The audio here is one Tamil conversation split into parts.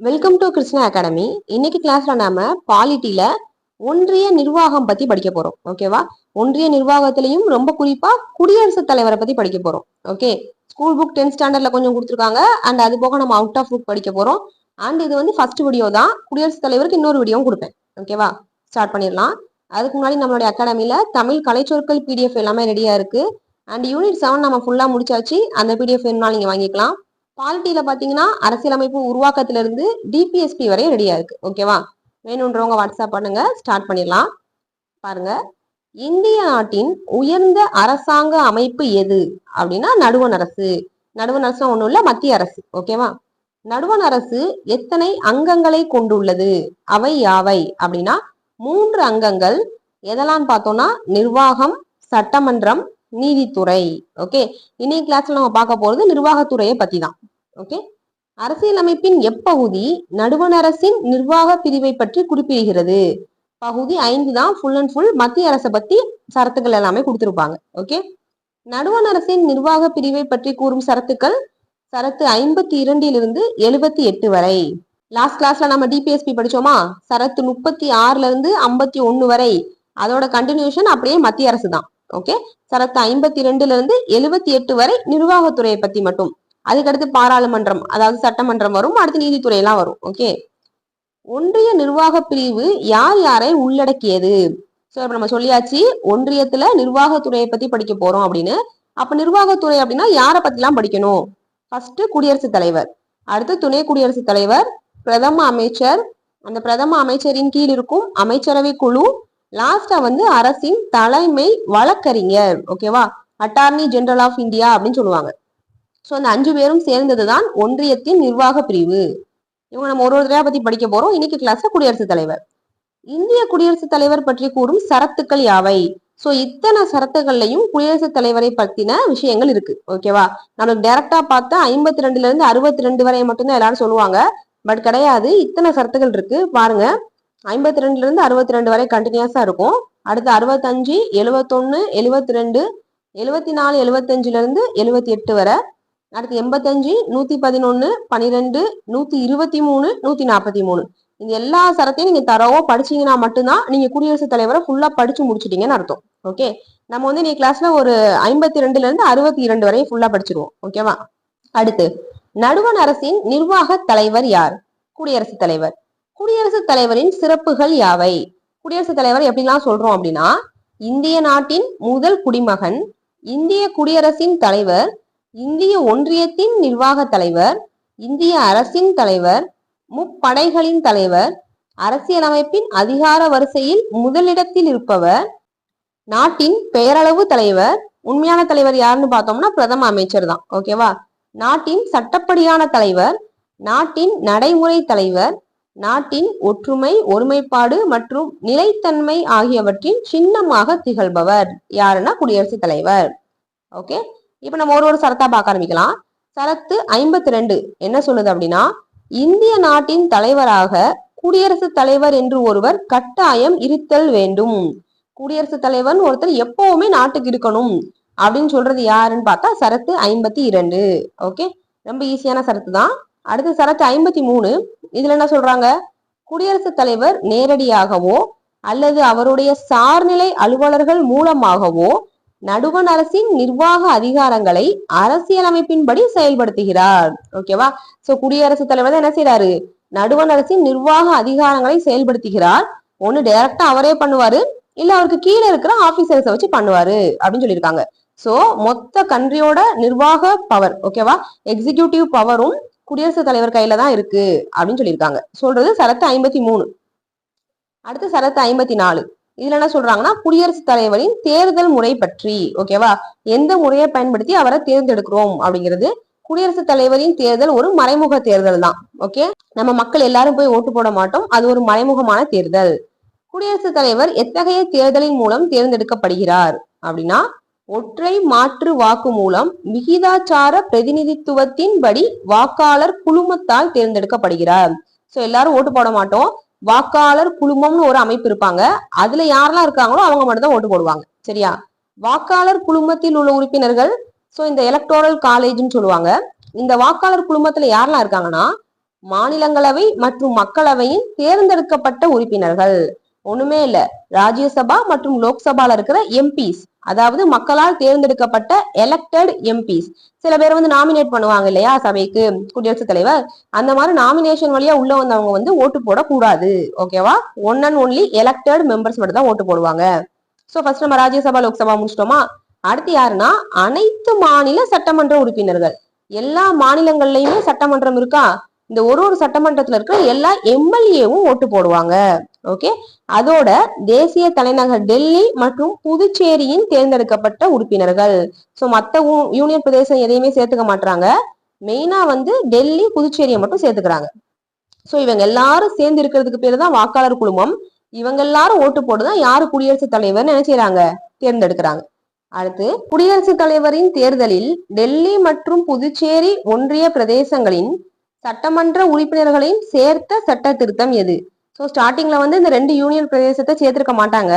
வெல்கம் டு கிருஷ்ணா அகாடமி இன்னைக்கு கிளாஸ்ல நாம பாலிட்டியில ஒன்றிய நிர்வாகம் பத்தி படிக்க போறோம். ஓகேவா ஒன்றிய நிர்வாகத்திலையும் ரொம்ப குறிப்பா குடியரசுத் தலைவரை பத்தி படிக்க போறோம். ஓகே ஸ்கூல் புக் டென்த் ஸ்டாண்டர்ட்ல கொஞ்சம் கொடுத்துருக்காங்க. அண்ட் அது போக நம்ம அவுட் ஆஃப் புக் படிக்க போறோம். அண்ட் இது வந்து ஃபர்ஸ்ட் வீடியோ தான். குடியரசுத் தலைவருக்கு இன்னொரு வீடியோவும் கொடுப்பேன். ஓகேவா ஸ்டார்ட் பண்ணிடலாம். அதுக்கு முன்னாடி நம்மளுடைய அகாடமியில தமிழ் கலைச்சொற்கள் பிடிஎஃப் எல்லாமே ரெடியா இருக்கு. அண்ட் யூனிட் செவன் நம்ம ஃபுல்லா முடிச்சாச்சு. அந்த பிடிஎஃப் வேணும்னாலும் நீங்க வாங்கிக்கலாம். பாலிட்டியில பாத்தீங்கன்னா அரசியலமைப்பு உருவாக்கத்துல இருந்து டிபிஎஸ்பி வரை ரெடியா இருக்கு. ஓகேவா வேணுன்றவங்க வாட்ஸ்அப் பண்ணுங்க. ஸ்டார்ட் பண்ணிடலாம். பாருங்க. இந்திய நாட்டின் உயர்ந்த அரசாங்க அமைப்பு எது? அப்படின்னா நடுவண் அரசு. நடுவண் அரசு ஒண்ணும் இல்ல மத்திய அரசு. ஓகேவா நடுவண் அரசு எத்தனை அங்கங்களை கொண்டுள்ளது? அவை யாவை? அப்படின்னா மூன்று அங்கங்கள். எதெல்லாம் பார்த்தோம்னா நிர்வாகம் சட்டமன்றம் நீதித்துறை ஓகே இன்னைய கிளாஸ்ல நம்ம பார்க்க போறது நிர்வாகத்துறையை பத்தி தான் ஓகே அரசியலமைப்பின் எப்பகுதி நடுவண் அரசின் நிர்வாக பிரிவை பற்றி குறிப்பிடுகிறது. பகுதி ஐந்து தான் ஃபுல் அண்ட் ஃபுல் மத்திய அரசை பத்தி சரத்துக்கள் எல்லாமே கொடுத்துருப்பாங்க ஓகே நடுவண் அரசின் நிர்வாக பிரிவை பற்றி கூறும் சரத்துக்கள் சரத்து ஐம்பத்தி இரண்டிலிருந்து எழுபத்தி எட்டு வரை லாஸ்ட் கிளாஸ்ல நம்ம டிபிஎஸ்பி படிச்சோமா? சரத்து முப்பத்தி ஆறுல இருந்து ஐம்பத்தி ஒன்னு வரை. அதோட கண்டினியூஷன் அப்படியே மத்திய அரசு தான் ஓகே சரத்து ஐம்பத்தி ரெண்டுல இருந்து எழுபத்தி எட்டு வரை நிர்வாகத்துறையை பத்தி மட்டும். அதுக்கடுத்து பாராளுமன்றம் அதாவது சட்டமன்றம் வரும் அடுத்து நீதித்துறை எல்லாம் வரும். ஓகே ஒன்றிய நிர்வாக பிரிவு யார் யாரை உள்ளடக்கியது? நம்ம சொல்லியாச்சு ஒன்றியத்துல நிர்வாகத்துறையை பத்தி படிக்க போறோம் அப்படின்னு. அப்ப நிர்வாகத்துறை அப்படின்னா யாரை பத்தி எல்லாம் படிக்கணும்? ஃபர்ஸ்ட் குடியரசுத் தலைவர். அடுத்து துணை குடியரசுத் தலைவர் பிரதம அமைச்சர். அந்த பிரதம அமைச்சரின் கீழ் இருக்கும் அமைச்சரவை குழு லாஸ்டா வந்து அரசின் தலைமை வழக்கறிஞர் ஓகேவா அட்டார்னி ஜெனரல் ஆஃப் இந்தியா அப்படின்னு சொல்லுவாங்க. ஸோ அந்த அஞ்சு பேரும் சேர்ந்ததுதான் ஒன்றியத்தின் நிர்வாக பிரிவு. இவங்க நம்ம ஒரு ஒரு தடவை பத்தி படிக்க போறோம். இன்னைக்கு கிளாஸ்ல குடியரசுத் தலைவர். இந்திய குடியரசுத் தலைவர் பற்றி கூறும் சரத்துக்கள் யாவை? சோ இத்தனை சரத்துகள்லையும் குடியரசுத் தலைவரை பத்தின விஷயங்கள் இருக்கு. ஓகேவா நமக்கு டைரக்டா பார்த்தா ஐம்பத்தி ரெண்டுல இருந்து அறுபத்தி ரெண்டு வரை மட்டும்தான் எல்லாரும் சொல்லுவாங்க. பட் கிடையாது. இத்தனை சரத்துகள் இருக்கு. பாருங்க. ஐம்பத்தி ரெண்டுலேருந்து அறுபத்தி ரெண்டு வரை கண்டினியூஸாக இருக்கும். அடுத்து அறுபத்தஞ்சு எழுபத்தொன்று எழுபத்தி ரெண்டு எழுபத்தி நாலு எழுபத்தஞ்சிலேருந்து எழுபத்தி எட்டு வரை அடுத்து எண்பத்தஞ்சு நூற்றி பதினொன்று பன்னிரெண்டு நூற்றி இருபத்தி மூணு நூற்றி நாற்பத்தி மூணு இந்த எல்லா சரத்தையும் நீங்கள் தரவோ படிச்சீங்கன்னா மட்டும்தான் நீங்கள் குடியரசுத் தலைவரை ஃபுல்லாக படித்து முடிச்சிட்டீங்கன்னு அர்த்தம். ஓகே நம்ம வந்து நீ கிளாஸில் ஒரு ஐம்பத்தி ரெண்டுலேருந்து அறுபத்தி இரண்டு வரையும் ஃபுல்லாக படிச்சிருவோம் ஓகேவா அடுத்து நடுவண் அரசின் நிர்வாக தலைவர் யார்? குடியரசுத் தலைவர். குடியரசுத் தலைவரின் சிறப்புகள் யாவை? குடியரசுத் தலைவர் எப்படிலாம் சொல்றோம் அப்படின்னா இந்திய நாட்டின் முதல் குடிமகன் இந்திய குடியரசின் தலைவர் இந்திய ஒன்றியத்தின் நிர்வாக தலைவர் இந்திய அரசின் தலைவர் முப்படைகளின் தலைவர் அரசியலமைப்பின் அதிகார வரிசையில் முதலிடத்தில் இருப்பவர் நாட்டின் பெயரளவு தலைவர். உண்மையான தலைவர் யாருன்னு பார்த்தோம்னா பிரதம அமைச்சர் தான். ஓகேவா? நாட்டின் சட்டப்படியான தலைவர் நாட்டின் நடைமுறை தலைவர் நாட்டின் ஒற்றுமை ஒருமைப்பாடு மற்றும் நிலைத்தன்மை ஆகியவற்றின் சின்னமாக திகழ்பவர். யாருன்னா குடியரசுத் தலைவர். ஓகே இப்ப நம்ம ஒரு ஒரு சரத்தா பார்க்க ஆரம்பிக்கலாம். சரத்து ஐம்பத்தி ரெண்டு என்ன சொல்லுது அப்படின்னா இந்திய நாட்டின் தலைவராக குடியரசுத் தலைவர் என்று ஒருவர் கட்டாயம் இருத்தல் வேண்டும். குடியரசுத் தலைவர் ஒருத்தர் எப்பவுமே நாட்டுக்கு இருக்கணும். அப்படின்னு சொல்றது யாருன்னு பார்த்தா சரத்து ஐம்பத்தி இரண்டு. ஓகே ரொம்ப ஈஸியான சரத்து தான் அடுத்து சரத்து ஐம்பத்தி மூணு. இதுல என்ன சொல்றாங்க? குடியரசுத் தலைவர் நேரடியாகவோ அல்லது அவருடைய சார்நிலை அலுவலர்கள் மூலமாகவோ நடுவண் அரசின் நிர்வாக அதிகாரங்களை அரசியலமைப்பின்படி செயல்படுத்துகிறார். ஓகேவா சோ குடியரசுத் தலைவர் என்ன செய்யறாரு நடுவண் அரசின் நிர்வாக அதிகாரங்களை செயல்படுத்துகிறார். ஒண்ணு டைரக்டா அவரே பண்ணுவாரு. இல்ல அவருக்கு கீழே இருக்கிற ஆபீசர்ஸை வச்சு பண்ணுவாரு அப்படின்னு சொல்லியிருக்காங்க. சோ மொத்த கண்ட்ரியோட நிர்வாக பவர் ஓகேவா எக்ஸிகியூட்டிவ் பவரும் குடியரசுத் தலைவர் கையில தான் இருக்கு அப்படின்னு சொல்லியிருக்காங்க. சொல்றது சரத்து ஐம்பத்தி மூணு. அடுத்து சரத்து ஐம்பத்தி நாலு. இதுல என்ன சொல்றாங்கன்னா குடியரசுத் தலைவரின் தேர்தல் முறை பற்றி ஓகேவா எந்த முறையை பயன்படுத்தி அவரை தேர்ந்தெடுக்கிறோம் அப்படிங்கிறது குடியரசுத் தலைவரின் தேர்தல் ஒரு மறைமுக தேர்தல் தான் ஓகே நம்ம மக்கள் எல்லாரும் போய் ஓட்டு போட மாட்டோம். அது ஒரு மறைமுகமான தேர்தல். குடியரசுத் தலைவர் எத்தகைய தேர்தலின் மூலம் தேர்ந்தெடுக்கப்படுகிறார் அப்படின்னா ஒற்றை மாற்று வாக்கு மூலம் விகிதாச்சார பிரதிநிதித்துவத்தின் படி வாக்காளர் குழுமத்தால் தேர்ந்தெடுக்கப்படுகிறார். சோ எல்லாரும் ஓட்டு போட மாட்டோம். வாக்காளர் குழுமம்னு ஒரு அமைப்பு இருப்பாங்க. அதுல யாரெல்லாம் இருக்காங்களோ அவங்க மட்டும் தான் ஓட்டு போடுவாங்க. சரியா? வாக்காளர் குழுமத்தில் உள்ள உறுப்பினர்கள் சோ இந்த எலக்டோரல் காலேஜ்னு சொல்லுவாங்க. இந்த வாக்காளர் குழுமத்துல யாரெல்லாம் இருக்காங்கன்னா மாநிலங்களவை மற்றும் மக்களவையின் தேர்ந்தெடுக்கப்பட்ட உறுப்பினர்கள். ஒண்ணுமே இல்ல. ராஜ்யசபா மற்றும் லோக்சபால இருக்கிற எம்பிஸ் அதாவது மக்களால் தேர்ந்தெடுக்கப்பட்ட எலெக்டட் எம்பிஸ் சில பேர் வந்து நாமினேட் பண்ணுவாங்க இல்லையா சபைக்கு குடியரசுத் தலைவர்? அந்த மாதிரி நாமினேஷன் வழியா உள்ள வந்தவங்க வந்து ஓட்டு போடக்கூடாது ஓகேவா one and only elected members மட்டும் தான் ஓட்டு போடுவாங்க. சோ ஃபர்ஸ்ட் நம்ம ராஜ்யசபா லோக்சபா முடிச்சிட்டோமா? அடுத்து யாருன்னா அனைத்து மாநில சட்டமன்ற உறுப்பினர்கள். எல்லா மாநிலங்கள்லயுமே சட்டமன்றம் இருக்கா? இந்த ஒரு ஒரு சட்டமன்றத்துல இருக்கிற எல்லா எம்எல்ஏவும் ஓட்டு போடுவாங்க. ஓகே? அதோட தேசிய தலைநகர் டெல்லி மற்றும் புதுச்சேரியின் தேர்ந்தெடுக்கப்பட்ட உறுப்பினர்கள். ஸோ மற்ற யூனியன் பிரதேசம் எதையுமே சேர்த்துக்க மாட்டாங்க மெயினா வந்து டெல்லி புதுச்சேரியை மட்டும் சேர்த்துக்கிறாங்க. ஸோ இவங்க எல்லாரும் சேர்ந்து இருக்கிறதுக்கு பேர் தான் வாக்காளர் குழுமம். இவங்க எல்லாரும் ஓட்டு போட்டுதான் யாரு குடியரசுத் தலைவர் என்ன செய்றாங்க? தேர்ந்தெடுக்கிறாங்க. அடுத்து குடியரசுத் தலைவரின் தேர்தலில் டெல்லி மற்றும் புதுச்சேரி ஒன்றிய பிரதேசங்களின் சட்டமன்ற உறுப்பினர்களையும் சேர்த்த சட்ட திருத்தம் எது ஸோ ஸ்டார்டிங்ல வந்து இந்த ரெண்டு யூனியன் பிரதேசத்தை சேர்த்திருக்க மாட்டாங்க.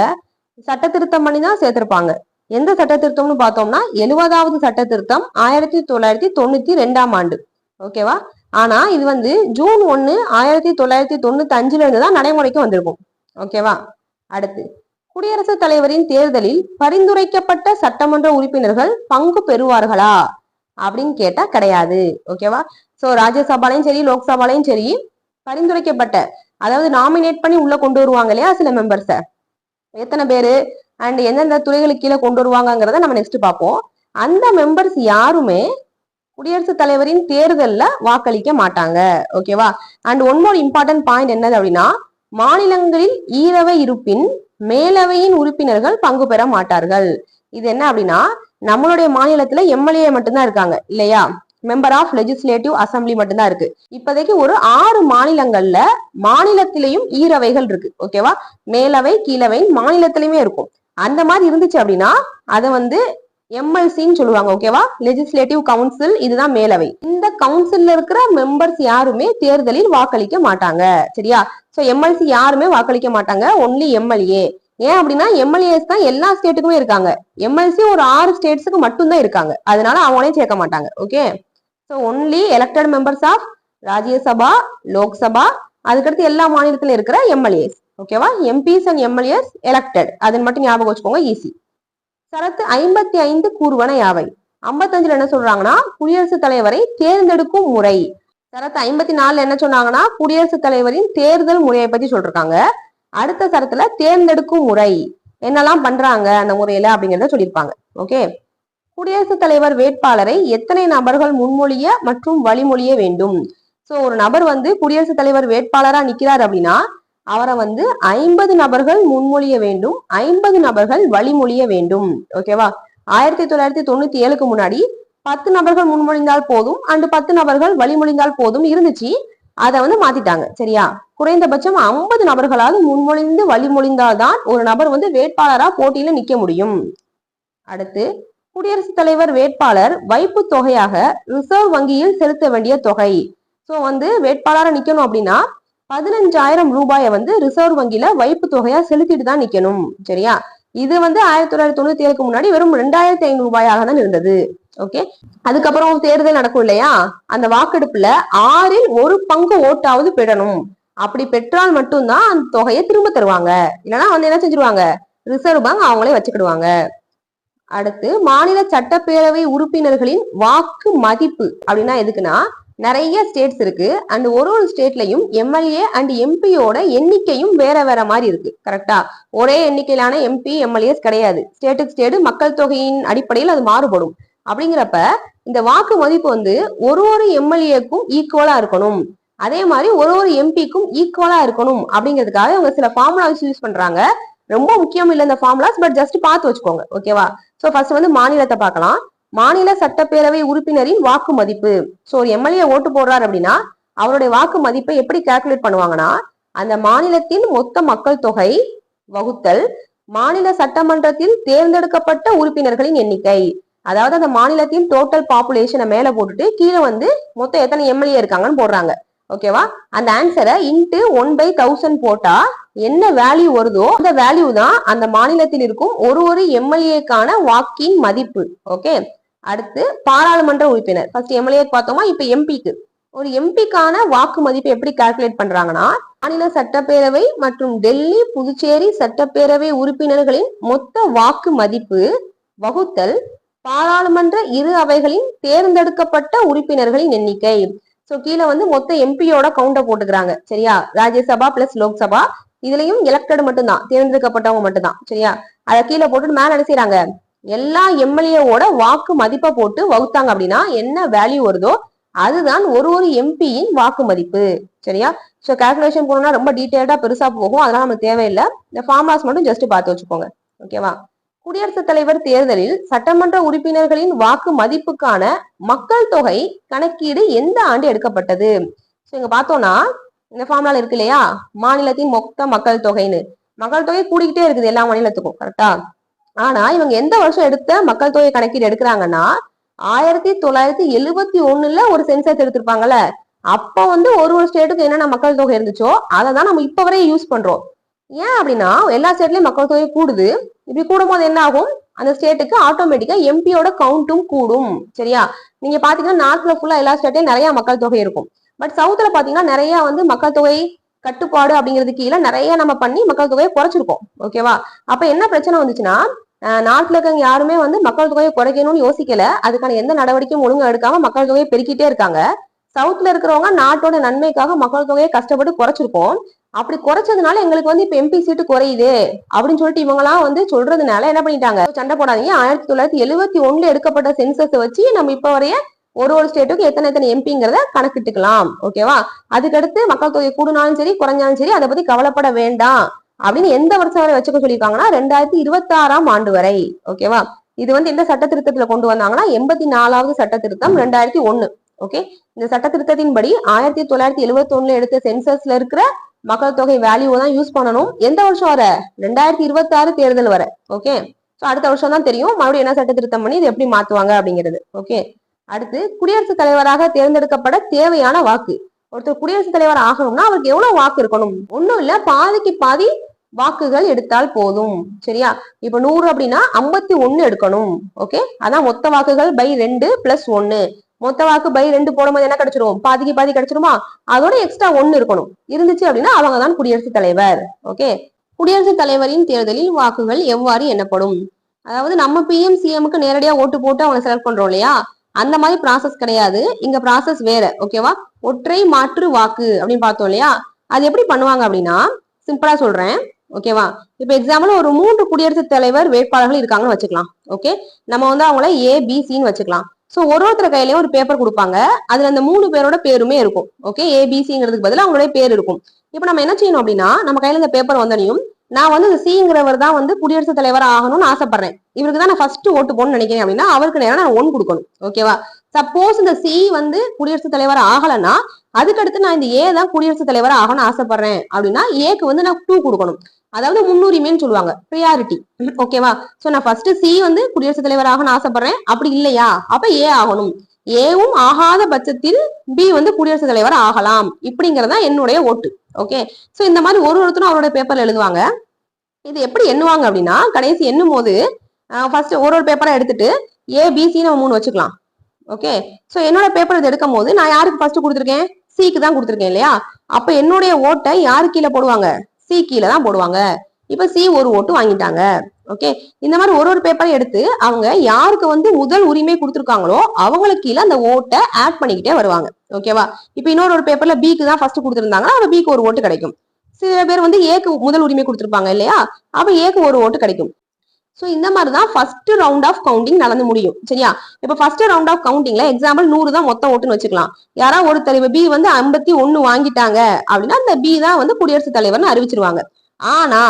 சட்ட திருத்தம் பண்ணி தான் சேர்த்திருப்பாங்க. எந்த சட்ட திருத்தம்னு பார்த்தோம்னா எழுபதாவது சட்ட திருத்தம் ஆயிரத்தி தொள்ளாயிரத்தி தொண்ணூத்தி ரெண்டாம் ஆண்டு. ஓகேவா ஆனா இது வந்து ஜூன் ஒன்னு ஆயிரத்தி தொள்ளாயிரத்தி தொண்ணூத்தி அஞ்சுல இருந்து தான் நடைமுறைக்கு வந்திருக்கும். ஓகேவா அடுத்து குடியரசுத் தலைவரின் தேர்தலில் பரிந்துரைக்கப்பட்ட சட்டமன்ற உறுப்பினர்கள் பங்கு பெறுவார்களா? அப்படின்னு கேட்டா கிடையாது. ஓகேவா சோ ராஜ்யசபாலையும் சரி லோக்சபாலையும் சரி பரிந்துரைக்கப்பட்ட அதாவது நாமினேட் பண்ணி உள்ள கொண்டு வருவாங்க இல்லையா சில மெம்பர்ஸ எத்தனை பேரு அண்ட் எந்தெந்த துறைகளுக்கு கீழே கொண்டு வருவாங்கங்கிறத நம்ம நெக்ஸ்ட் பார்ப்போம். அந்த மெம்பர்ஸ் யாருமே குடியரசுத் தலைவரின் தேர்தலில் வாக்களிக்க மாட்டாங்க ஓகேவா and one more important point என்னது அப்படின்னா மாநிலங்களில் ஈரவை இருப்பின் மேலவையின் உறுப்பினர்கள் பங்கு பெற மாட்டார்கள். இது என்ன அப்படின்னா நம்மளுடைய மாநிலத்துல எம்எல்ஏ மட்டும்தான் இருக்காங்க இல்லையா? மெம்பர் ஆஃப் லெஜிஸ்லேட்டிவ் அசம்பிளி மட்டும்தான் இருக்கு. இப்போதைக்கு ஒரு ஆறு மாநிலங்கள்ல மாநிலத்திலையும் ஈரவைகள் இருக்கு. ஓகேவா மேலவை கீழவை மாநிலத்திலயுமே இருக்கும். அந்த மாதிரி இருந்துச்சு அப்படின்னா அதை வந்து எம்எல்சின்னு சொல்லுவாங்க. ஓகேவா லெஜிஸ்லேட்டிவ் கவுன்சில் இதுதான் மேலவை. இந்த கவுன்சில்ல இருக்கிற மெம்பர்ஸ் யாருமே தேர்தலில் வாக்களிக்க மாட்டாங்க. சரியா? சோ எம்எல்சி யாருமே வாக்களிக்க மாட்டாங்க. ஒன்லி எம்எல்ஏ ஏன் அப்படின்னா எம்எல்ஏஸ் தான் எல்லா ஸ்டேட்டுக்குமே இருக்காங்க. எம்எல்சி ஒரு ஆறு ஸ்டேட்ஸுக்கு மட்டும்தான் இருக்காங்க. அதனால அவங்களையும் சேர்க்க மாட்டாங்க. Okay so only elected members of Rajya Sabha Lok Sabha அதுக்கடுத்து எல்லா மாநிலத்திலும் இருக்கிற எம்எல்ஏஸ் ஓகேவா எம்பிஸ் அண்ட் எம்எல்ஏஸ் எலெக்டட் அதன் மட்டும் ஞாபகம் வச்சுக்கோங்க ஈஸி சரத்து ஐம்பத்தி ஐந்து கூறுவன யாவை? ஐம்பத்தஞ்சுல என்ன சொல்றாங்கன்னா குடியரசுத் தலைவரை தேர்ந்தெடுக்கும் முறை. சரத்து ஐம்பத்தி நாலுல என்ன சொன்னாங்கன்னா குடியரசுத் தலைவரின் தேர்தல் முறையை பத்தி சொல்றாங்க அடுத்த சரத்துல தேர்ந்தெடுக்கும் முறை. என்னெல்லாம் பண்றாங்க அந்த முறையில அப்படிங்கறத சொல்லியிருப்பாங்க. ஓகே குடியரசுத் தலைவர் வேட்பாளரை எத்தனை நபர்கள் முன்மொழிய மற்றும் வழிமொழிய வேண்டும்? சோ ஒரு நபர் வந்து குடியரசுத் தலைவர் வேட்பாளரா நிக்கிறார் அப்படின்னா அவரை வந்து ஐம்பது நபர்கள் முன்மொழிய வேண்டும் ஐம்பது நபர்கள் வழிமொழிய வேண்டும். ஓகேவா ஆயிரத்தி தொள்ளாயிரத்தி தொண்ணூத்தி ஏழுக்கு முன்னாடி பத்து நபர்கள் முன்மொழிந்தால் போதும் அண்டு பத்து நபர்கள் வழிமொழிந்தால் போதும் இருந்துச்சு. அதை வந்து மாத்திட்டாங்க. சரியா? குறைந்தபட்சம் ஐம்பது நபர்களாவது முன்மொழிந்து வழிமொழிந்தால்தான் ஒரு நபர் வந்து வேட்பாளரா போட்டியில நிக்க முடியும். அடுத்து குடியரசுத் தலைவர் வேட்பாளர் வைப்பு தொகையாக ரிசர்வ் வங்கியில் செலுத்த வேண்டிய தொகை. ஸோ வந்து வேட்பாளராக நிற்கணும் அப்படின்னா பதினஞ்சாயிரம் ரூபாயை வந்து ரிசர்வ் வங்கியில வைப்பு தொகையா செலுத்திட்டு தான் நிக்கணும். சரியா? இது வந்து ஆயிரத்தி தொள்ளாயிரத்தி தொண்ணூத்தி ஏழுக்கு முன்னாடி வெறும் ரெண்டாயிரத்தி ஐநூறு ரூபாயாக தான் இருந்தது. ஓகே அதுக்கப்புறம் தேர்தல் நடக்கும் இல்லையா? அந்த வாக்கெடுப்புல ஆறில் ஒரு பங்கு ஓட்டாவது பெறணும். அப்படி பெற்றால் மட்டும்தான் அந்த தொகையை திரும்ப தருவாங்க. இல்லைன்னா வந்து என்ன செஞ்சிருவாங்க? ரிசர்வ் பேங்க் அவங்களே வச்சுக்கிடுவாங்க. அடுத்து மாநில சட்டப்பேரவை உறுப்பினர்களின் வாக்கு மதிப்பு அப்படின்னா எதுக்குன்னா நிறைய ஸ்டேட்ஸ் இருக்கு. அண்ட் ஒரு ஒரு ஸ்டேட்லயும் எம்எல்ஏ அண்ட் எம்பியோட எண்ணிக்கையும் வேற வேற மாதிரி இருக்கு. கரெக்டா ஒரே எண்ணிக்கையிலான எம்பி எம்எல்ஏஸ் கிடையாது. ஸ்டேட்டுக்கு ஸ்டேட் மக்கள் தொகையின் அடிப்படையில் அது மாறுபடும். அப்படிங்கிறப்ப இந்த வாக்கு மதிப்பு வந்து ஒரு ஒரு எம்எல்ஏக்கும் ஈக்குவலா இருக்கணும். அதே மாதிரி ஒரு ஒரு எம்பிக்கும் ஈக்குவலா இருக்கணும் அப்படிங்கிறதுக்காக அவங்க சில ஃபார்முலாஸ் யூஸ் பண்றாங்க. ரொம்ப முக்கியம் இல்லை இந்த ஃபார்முலாஸ் பட் ஜஸ்ட் பார்த்து வச்சுக்கோங்க ஓகேவா சோ ஃபர்ஸ்ட் வந்து மாநிலத்தை பார்க்கலாம். மாநில சட்டப்பேரவை உறுப்பினரின் வாக்கு மதிப்பு. ஸோ ஒரு எம்எல்ஏ ஓட்டு போடுறாரு அப்படின்னா அவருடைய வாக்கு மதிப்பை எப்படி கால்குலேட் பண்ணுவாங்கன்னா அந்த மாநிலத்தின் மொத்த மக்கள் தொகை வகுத்தல் மாநில சட்டமன்றத்தில் தேர்ந்தெடுக்கப்பட்ட உறுப்பினர்களின் எண்ணிக்கை. அதாவது அந்த மாநிலத்தின் டோட்டல் பாப்புலேஷனை மேல போட்டுட்டு கீழே வந்து மொத்தம் எத்தனை எம்எல்ஏ இருக்காங்கன்னு போடுறாங்க. ஓகேவா அந்த ஆன்சரை இன்ட்டு ஒன் பை தௌசண்ட் போட்டா என்ன வேல்யூ வருதோ அந்த வேல்யூ தான் அந்த மாநிலத்தில் இருக்கும் ஒரு ஒரு எம்எல்ஏக்கான வாக்கின் மதிப்பு. ஓகே அடுத்து பாராளுமன்ற உறுப்பினர். ஃபர்ஸ்ட் எம்எல்ஏ பார்த்தோமா? இப்ப எம்பிக்கு ஒரு எம்பிக்கான வாக்கு மதிப்பு எப்படி கால்குலேட் பண்றாங்கன்னா மாநில சட்டப்பேரவை மற்றும் டெல்லி புதுச்சேரி சட்டப்பேரவை உறுப்பினர்களின் மொத்த வாக்கு மதிப்பு வகுத்தல் பாராளுமன்ற இரு அவைகளின் தேர்ந்தெடுக்கப்பட்ட உறுப்பினர்களின் எண்ணிக்கை. சோ கீழே வந்து மொத்த எம்பியோட கவுண்டை போட்டுக்கிறாங்க. சரியா? ராஜ்யசபா பிளஸ் லோக்சபா. இதுலயும் எலெக்டட் மட்டும்தான். தேர்ந்தெடுக்கப்பட்டவங்க மட்டும்தான். சரியா? அதை கீழே போட்டுட்டு மேல என்ன செய்யறாங்க எல்லா எம்எல்ஏவோட வாக்கு மதிப்பை போட்டு வகுத்தாங்க அப்படின்னா என்ன வேல்யூ வருதோ அதுதான் ஒரு ஒரு எம்பியின் வாக்கு மதிப்பு. சரியா? சோ கால்குலேஷன் போனோம்னா ரொம்ப டீட்டெயில்டா பெருசா போகும். அதெல்லாம் நமக்கு தேவையில்லை. இந்த ஃபார்முலாஸ் மட்டும் ஜஸ்ட் பார்த்து வச்சுக்கோங்க. ஓகேவா குடியரசுத் தலைவர் தேர்தலில் சட்டமன்ற உறுப்பினர்களின் வாக்கு மதிப்புக்கான மக்கள் தொகை கணக்கீடு எந்த ஆண்டு எடுக்கப்பட்டது? ஸோ இங்க பார்த்தோம்னா இந்த ஃபார்முலால இருக்கு இல்லையா? மாநிலத்தின் மொத்த மக்கள் தொகைன்னு. மக்கள் தொகை கூடிக்கிட்டே இருக்குது எல்லா மாநிலத்துக்கும் கரெக்டா ஆனா இவங்க எந்த வருஷம் எடுத்த மக்கள் தொகை கணக்கீடு எடுக்கிறாங்கன்னா ஆயிரத்தி தொள்ளாயிரத்தி எழுபத்தி ஒண்ணுல ஒரு சென்சஸ் எடுத்திருப்பாங்கல்ல. அப்ப வந்து ஒரு ஒரு ஸ்டேட்டுக்கு என்னென்ன மக்கள் தொகை இருந்துச்சோ அதை தான் நம்ம இப்ப வரையும் யூஸ் பண்றோம். ஏன் அப்படின்னா எல்லா ஸ்டேட்லயும் மக்கள் தொகை கூடுது. இப்படி கூடும் போது என்ன ஆகும்? அந்த ஸ்டேட்டுக்கு ஆட்டோமேட்டிக்கா எம்பியோட கவுண்ட்டும் கூடும். சரியா? நீங்க பாத்தீங்கன்னா நார்த்ல ஃபுல்லா எல்லா ஸ்டேட்லயும் நிறைய மக்கள் தொகை இருக்கும். பட் சவுத்துல பாத்தீங்கன்னா நிறைய வந்து மக்கள் தொகை கட்டுப்பாடு அப்படிங்கிறது கீழே நிறைய நம்ம பண்ணி மக்கள் தொகையை குறைச்சிருக்கோம். ஓகேவா அப்ப என்ன பிரச்சனை வந்துச்சுன்னா நாட்டில் இருக்கவங்க யாருமே வந்து மக்கள் தொகையை குறைக்கணும்னு யோசிக்கல. அதுக்கான எந்த நடவடிக்கையும் ஒழுங்கா எடுக்காம மக்கள் தொகையை பெருக்கிட்டே இருக்காங்க. சவுத்ல இருக்கிறவங்க நாட்டோட நன்மைக்காக மக்கள் தொகையை கஷ்டப்பட்டு குறைச்சிருக்கோம். அப்படி குறைச்சதுனால எங்களுக்கு வந்து இப்ப எம்பி சீட்டு குறையுது அப்படின்னு சொல்லிட்டு இவங்கலாம் வந்து சொல்றதுனால என்ன பண்ணிட்டாங்க? சண்டை போடாதீங்க. ஆயிரத்தி தொள்ளாயிரத்தி எழுபத்தி ஒண்ணுல எடுக்கப்பட்ட சென்சஸ் வச்சு நம்ம இப்ப வரைய ஒரு ஒரு ஸ்டேட்டுக்கு எத்தனை எத்தனை எம்பிங்கிறத கணக்கிட்டுக்கலாம். ஓகேவா அதுக்கடுத்து மக்கள் தொகை கூடுனாலும் சரி குறைஞ்சாலும் சரி அதை பத்தி கவலைப்பட வேண்டாம் அப்படின்னு எந்த வருஷம் வரை வச்சுக்க சொல்லியிருக்காங்கன்னா ரெண்டாயிரத்தி இருபத்தி ஆறாம் ஆண்டு வரை. ஓகேவா இது வந்து எந்த சட்ட திருத்தத்துல கொண்டு வந்தாங்கன்னா எண்பத்தி நாலாவது சட்ட திருத்தம் ரெண்டாயிரத்தி ஒண்ணு. ஓகே இந்த சட்ட திருத்தத்தின்படி ஆயிரத்தி தொள்ளாயிரத்தி எழுபத்தி ஒண்ணுல எடுத்த சென்சஸ்ல இருக்கிற மக்கள் தொகை வேல்யூவை தான் யூஸ் பண்ணணும். எந்த வருஷம் வர? ரெண்டாயிரத்தி இருபத்தி ஆறு தேர்தல் வர. ஓகே ஸோ அடுத்த வருஷம் தான் தெரியும். மறுபடியும் என்ன சட்ட திருத்தம் பண்ணி இது எப்படி மாத்துவாங்க அப்படிங்கிறது. ஓகே அடுத்து குடியரசுத் தலைவராக தேர்ந்தெடுக்கப்பட தேவையான வாக்கு. ஒருத்தர் குடியரசுத் தலைவர் ஆகணும்னா அவருக்கு எவ்வளவு வாக்கு இருக்கணும்? ஒன்றும் இல்லை. பாதிக்கு பாதி வாக்குகள் எடுத்தால் போதும். சரியா? இப்ப நூறு அப்படின்னா ஐம்பத்தி ஒன்னு எடுக்கணும். ஓகே அதான் மொத்த வாக்குகள் பை ரெண்டு பிளஸ் ஒன்னு மொத்த வாக்கு பை ரெண்டு போடும்போது என்ன கிடைச்சிரும்? பாதிக்கு பாதி கிடைச்சிருமா? அதோட எக்ஸ்ட்ரா ஒன்னு இருக்கணும். இருந்துச்சு அப்படின்னா அவங்க தான் குடியரசுத் தலைவர். ஓகே குடியரசுத் தலைவரின் தேர்தலில் வாக்குகள் எவ்வாறு எண்ணப்படும்? அதாவது நம்ம பிஎம் சிஎம்க்கு நேரடியா ஓட்டு போட்டு அவங்க செலக்ட் பண்றோம் இல்லையா? அந்த மாதிரி ப்ராசஸ் கிடையாது. இங்க ப்ராசஸ் வேற. ஓகேவா ஒற்றை மாற்று வாக்கு அப்படின்னு பார்த்தோம் இல்லையா? அது எப்படி பண்ணுவாங்க அப்படின்னா சிம்பிளா சொல்றேன். ஓகேவா இப்ப எக்ஸாம்பிள் ஒரு மூன்று குடியரசுத் தலைவர் வேட்பாளர்கள் இருக்காங்கன்னு வச்சுக்கலாம். ஓகே நம்ம வந்து அவங்கள ஏபிசின்னு வச்சுக்கலாம். ஸோ ஒரு ஒருத்தர் கையிலயும் ஒரு பேப்பர் கொடுப்பாங்க. அதுல அந்த மூணு பேரோட பேருமே இருக்கும். ஓகே ஏபிசிங்கிறதுக்கு பதிலாக அவங்களுடைய பேர் இருக்கும். இப்ப நம்ம என்ன செய்யணும் அப்படின்னா நம்ம கையில இந்த பேப்பர் வந்தனையும் நான் வந்து இந்த சிங்கிறவர் தான் வந்து குடியரசுத் தலைவர் ஆகணும்னு ஆசைப்படுறேன். இவருக்கு தான் நான் ஃபர்ஸ்ட் ஓட்டு போடணும்னு நினைக்கிறேன் அப்படின்னா அவருக்கு நேரம் நான் ஒன் கொடுக்கணும். ஓகேவா சப்போஸ் இந்த சி வந்து குடியரசுத் தலைவர் ஆகலைன்னா அதுக்கடுத்து நான் இந்த ஏ தான் குடியரசுத் தலைவர் ஆகணும்னு ஆசைப்படுறேன். அப்படின்னா ஏக்கு வந்து நான் டூ கொடுக்கணும். அதாவது முன்னுரிமைன்னு சொல்லுவாங்க. ப்ரியாரிட்டி ஓகேவா சோ நான் ஃபர்ஸ்ட் சி வந்து குடியரசுத் தலைவர் ஆகணும்னு ஆசைப்படுறேன். அப்படி இல்லையா? அப்ப ஏ ஆகணும். ஏவும் ஆகாத பட்சத்தில் பி வந்து குடியரசுத் தலைவர் ஆகலாம். இப்படிங்கறதா என்னுடைய ஓட்டு. ஓகே சோ இந்த மாதிரி ஒரு ஒருத்தரும் அவரோட பேப்பர்ல எழுதுவாங்க. இது எப்படி எண்ணுவாங்க அப்படின்னா கடைசி எண்ணும் போது ஃபர்ஸ்ட் ஒரு ஒரு பேப்பரா எடுத்துட்டு ஏ பிசி நம்ம மூணு வச்சுக்கலாம். ஓகே சோ என்னோட பேப்பர் இது எடுக்கும் போது நான் யாருக்கு ஃபர்ஸ்ட் கொடுத்துருக்கேன்? சிக்கு தான் கொடுத்துருக்கேன் இல்லையா? அப்ப என்னுடைய ஓட்டை யாரு கீழே போடுவாங்க? சி கீழே தான் போடுவாங்க. இப்ப சி ஒரு ஓட்டு வாங்கிட்டாங்க. ஓகே இந்த மாதிரி ஒரு ஒரு பேப்பரை எடுத்து அவங்க யாருக்கு வந்து முதல் உரிமை கொடுத்துருக்காங்களோ அவங்களுக்கு கீழே அந்த ஓட்டை ஆட் பண்ணிக்கிட்டே வருவாங்க. ஓகேவா இப்ப இன்னொரு ஒரு பேப்பர்ல பிக்கு தான் ஃபர்ஸ்ட் கொடுத்துருந்தாங்கன்னா அவ பிக்கு ஒரு ஓட்டு கிடைக்கும். சில பேர் வந்து ஏக்கு முதல் உரிமை கொடுத்துருப்பாங்க இல்லையா? அப்ப ஏக்கு ஒரு ஓட்டு கிடைக்கும். ஸோ இந்த மாதிரி தான் ஃபர்ஸ்ட் ரவுண்ட் ஆஃப் கவுண்டிங் நடந்து முடியும். சரியா? இப்போ ஃபர்ஸ்ட் ரவுண்ட் ஆஃப் கவுண்டிங்ல எக்ஸாம்பிள் நூறு தான் மொத்தம் ஓட்டுன்னு வச்சுக்கலாம். யாரா ஒரு தலைவர் பி வந்து ஐம்பத்தி ஒன்னு வாங்கிட்டாங்க அப்படின்னா அந்த பி தான் வந்து குடியரசுத் தலைவர்னு அறிவிச்சிருவாங்க. ஆனா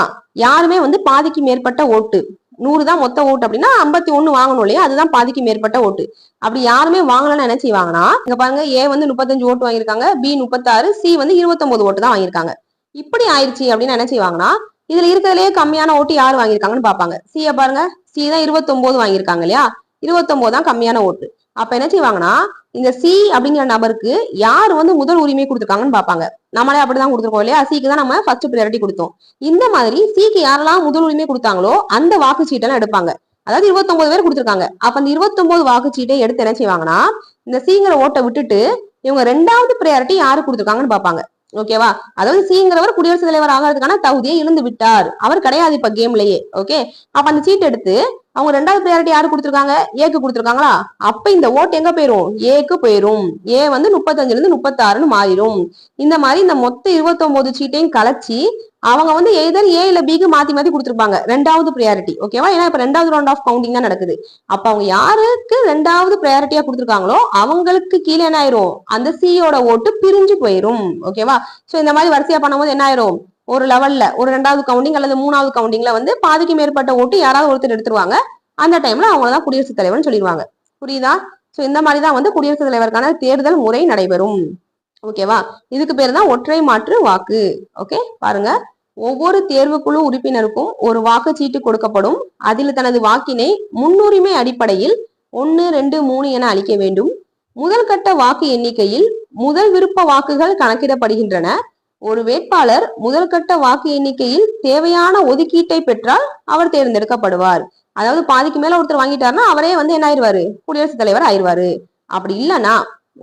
யாருமே வந்து பாதிக்கு மேற்பட்ட ஓட்டு. நூறு தான் மொத்த ஓட்டு அப்படின்னா ஐம்பத்தி ஒன்னு வாங்கணும் இல்லையா? அதுதான் பாதிக்கு மேற்பட்ட ஓட்டு. அப்படி யாருமே வாங்கலன்னு என்ன செய்வாங்கன்னா இங்க பாருங்க ஏ வந்து முப்பத்தஞ்சு ஓட்டு வாங்கியிருக்காங்க பி முப்பத்தாறு சி வந்து இருபத்தொன்பது ஓட்டு தான் வாங்கியிருக்காங்க. இப்படி ஆயிடுச்சு அப்படின்னு என்ன செய்வாங்கன்னா இதுல இருக்கிறதுலயே கம்மியான ஓட்டு யார் வாங்கியிருக்காங்கன்னு பாப்பாங்க சிய பாருங்க. சி தான் இருபத்தொன்பது வாங்கியிருக்காங்க இல்லையா? இருபத்தொன்பது தான் கம்மியான ஓட்டு. அப்ப என்ன செய்வாங்கன்னா இந்த சி அப்படிங்கிற நபருக்கு யார் வந்து முதல் உரிமை கொடுத்துருக்காங்கன்னு பாப்பாங்க நம்மளே அப்படிதான் கொடுத்துருக்கோம் இல்லையா? சிக்கு தான் நம்ம ஃபர்ஸ்ட் ப்ரையாரிட்டி கொடுத்தோம். இந்த மாதிரி சிக்கு யாரெல்லாம் முதல் உரிமை கொடுத்தாங்களோ அந்த வாக்குச்சீட்டெல்லாம் எடுப்பாங்க. அதாவது இருபத்தொன்பது பேர் கொடுத்துருக்காங்க. அப்ப அந்த இருபத்தொன்பது வாக்குச்சீட்டை எடுத்து என்ன செய்வாங்கன்னா இந்த சிங்கிற ஓட்டை விட்டுட்டு இவங்க ரெண்டாவது ப்ரையாரிட்டி யாரு கொடுத்துருக்காங்கன்னு பார்ப்பாங்க. ஓகேவா அதாவது சிங்கிறவர் குடியரசுத் தலைவர் ஆகிறதுக்கான தகுதியை இழந்து விட்டார் அவர் கிடையாது இப்ப கேம்லயே ஓகே அப்ப அந்த சீட் எடுத்து அவங்க ரெண்டாவது ப்ரையாரிட்டி யாரு கொடுத்துருக்காங்க? ஏக்கு கொடுத்துருக்காங்களா? அப்ப இந்த ஓட்டு எங்க போயிரும்? ஏக்கு போயிரும். ஏ வந்து முப்பத்தஞ்சுல இருந்து முப்பத்தாறுன்னு மாறிடும் இந்த மாதிரி இந்த மொத்த இருபத்தொன்பது சீட்டையும் கலைச்சி அவங்க வந்து எய்தர் ஏ இல்ல பிக்கு மாத்தி மாத்தி கொடுத்துருப்பாங்க. ரெண்டாவது ப்ரையாரிட்டி ஓகேவா ஏன்னா இப்ப ரெண்டாவது ரவுண்ட் ஆஃப் கவுண்டிங் தான் நடக்குது. அப்ப அவங்க யாருக்கு ரெண்டாவது ப்ரையாரிட்டியா கொடுத்துருக்காங்களோ அவங்களுக்கு கீழே என்ன ஆயிரும்? அந்த சியோட ஓட்டு பிரிஞ்சு போயிரும். ஓகேவா சோ இந்த மாதிரி வரிசையா பண்ணும்போது என்ன ஆயிரும்? ஒரு லெவல்ல ஒரு ரெண்டாவது கவுண்டிங் அல்லது மூணாவது கவுண்டிங்ல வந்து பாதிக்கு மேற்பட்ட ஓட்டு யாராவது ஒருத்தர் எடுத்துருவாங்க. அந்த டைம்ல அவங்கள தான் குடியரசுத் தலைவர்னு சொல்லிடுவாங்க புரியுதா? சோ இந்த மாதிரி தான் வந்து குடியரசுத் தலைவருக்கான தேர்தல் முறை நடைபெறும். ஓகேவா இதுக்கு பேர் தான் ஒற்றை மாற்று வாக்கு. ஓகே பாருங்க. ஒவ்வொரு தேர்வுக்குழு உறுப்பினருக்கும் ஒரு வாக்குச்சீட்டு கொடுக்கப்படும். அதில் தனது வாக்கினை முன்னுரிமை அடிப்படையில் ஒன்னு ரெண்டு மூணு என அளிக்க வேண்டும். முதல் கட்ட வாக்கு எண்ணிக்கையில் முதல் விருப்ப வாக்குகள் கணக்கிடப்படுகின்றன. ஒரு வேட்பாளர் முதல் கட்ட வாக்கு எண்ணிக்கையில் தேவையான ஒதுக்கீட்டை பெற்றால் அவர் தேர்ந்தெடுக்கப்படுவார். அதாவது பாதிக்கு மேல ஒருத்தர் வாங்கிட்டாருன்னா அவரே வந்து என்ன ஆயிடுவாரு? குடியரசுத் தலைவர் ஆயிருவாரு அப்படி இல்லைன்னா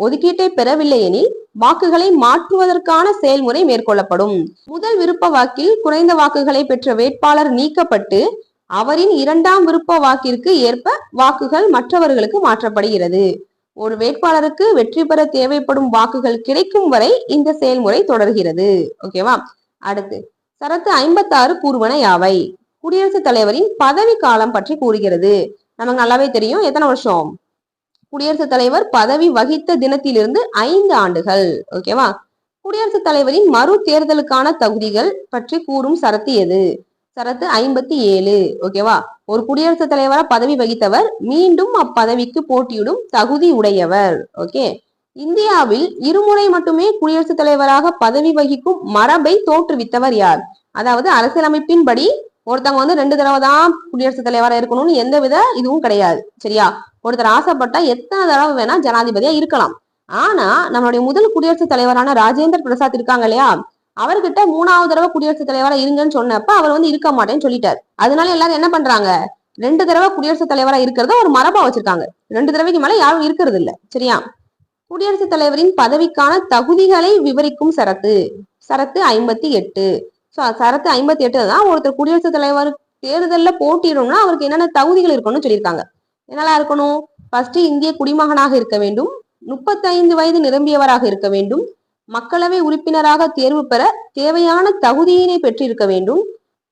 ஒதுக்கீட்டை பெறவில்லை எனில் வாக்குகளை மாற்றுவதற்கான செயல்முறை மேற்கொள்ளப்படும். முதல் விருப்ப வாக்கில் குறைந்த வாக்குகளை பெற்ற வேட்பாளர் நீக்கப்பட்டு அவரின் இரண்டாம் விருப்ப வாக்கிற்கு ஏற்ப வாக்குகள் மற்றவர்களுக்கு மாற்றப்படுகிறது. ஒரு வேட்பாளருக்கு வெற்றி பெற தேவைப்படும் வாக்குகள் கிடைக்கும் வரை இந்த செயல்முறை தொடர்கிறது. ஓகேவா அடுத்து சரத்து ஐம்பத்தாறு கூறுவன யாவை? குடியரசுத் தலைவரின் பதவி காலம் பற்றி கூறுகிறது. நமக்கு நல்லாவே தெரியும். எத்தனை வருஷம்? குடியரசுத் தலைவர் பதவி வகித்த தினத்திலிருந்து ஐந்து ஆண்டுகள். ஓகேவா குடியரசுத் தலைவரின் மறு தேர்தலுக்கான தகுதிகள் பற்றி கூறும் சரத்து எது? சரத்து ஐம்பத்தி ஏழு. ஓகேவா? ஒரு குடியரசுத் தலைவராக பதவி வகித்தவர் மீண்டும் அப்பதவிக்கு போட்டியிடும் தகுதி உடையவர். ஓகே? இந்தியாவில் இருமுறை மட்டுமே குடியரசுத் தலைவராக பதவி வகிக்கும் மரபை தோற்றுவித்தவர் யார்? அதாவது அரசியலமைப்பின்படி ஒருத்தவங்க வந்து ரெண்டு தடவை தான் குடியரசுத் தலைவராக இருக்கணும்னு எந்த வித இதுவும் கிடையாது. சரியா? ஒருத்தர் ஆசைப்பட்டா எத்தனை தடவை வேணா ஜனாதிபதியா இருக்கலாம். ஆனா நம்மளுடைய முதல் குடியரசுத் தலைவரான ராஜேந்திர பிரசாத் இருக்காங்க இல்லையா? அவர்கிட்ட மூணாவது தடவை குடியரசுத் தலைவரா இருங்கன்னு சொன்னப்ப அவர் வந்து இருக்க மாட்டேன்னு சொல்லிட்டாரு. அதனால எல்லாரும் என்ன பண்றாங்க? ரெண்டு தடவை குடியரசுத் தலைவரா இருக்கிறத ஒரு மரபா வச்சிருக்காங்க. ரெண்டு தடவைக்கு மேல யாரும் இருக்கிறது இல்ல. சரியா? குடியரசுத் தலைவரின் பதவிக்கான தகுதிகளை விவரிக்கும் சரத்து. சரத்து ஐம்பத்தி எட்டு. சோ சரத்து ஐம்பத்தி எட்டு தான் ஒருத்தர் குடியரசுத் தலைவர் தேர்தல்ல போட்டியிடணும்னா அவருக்கு என்னென்ன தகுதிகள் இருக்கணும்னு சொல்லியிருக்காங்க. என்னெல்லாம் இருக்கணும்? ஃபர்ஸ்ட் இந்திய குடிமகனாக இருக்க வேண்டும். முப்பத்தைந்து வயது நிரம்பியவராக இருக்க வேண்டும். மக்களவை உறுப்பினராக தேர்வு பெற தேவையான தகுதியினை பெற்றிருக்க வேண்டும்.